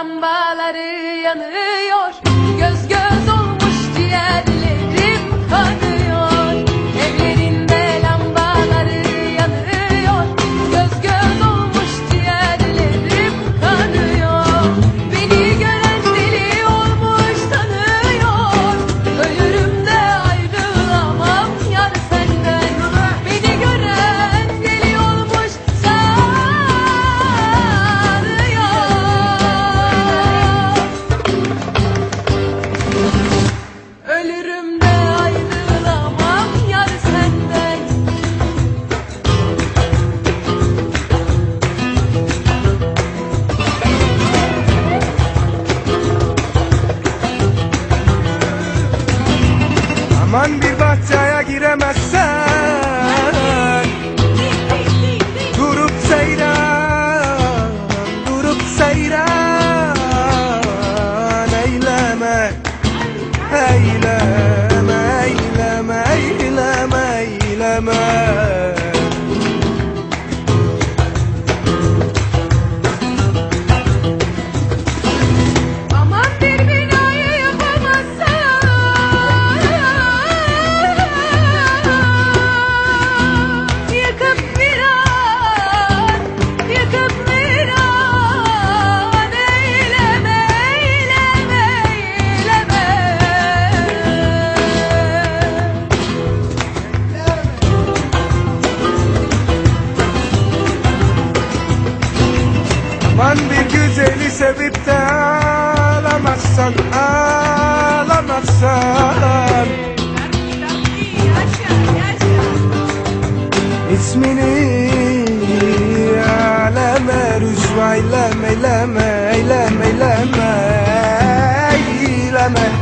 lambaları yanıyor. Eylemezsen Durup seyran, durup seyran Eyleme, eyleme, eyleme, eyleme, eyleme güzeli sevip de ağlamazsan ağlamazsan. İsmini aleme rüzva eyleme eyleme eyleme eyleme eyleme.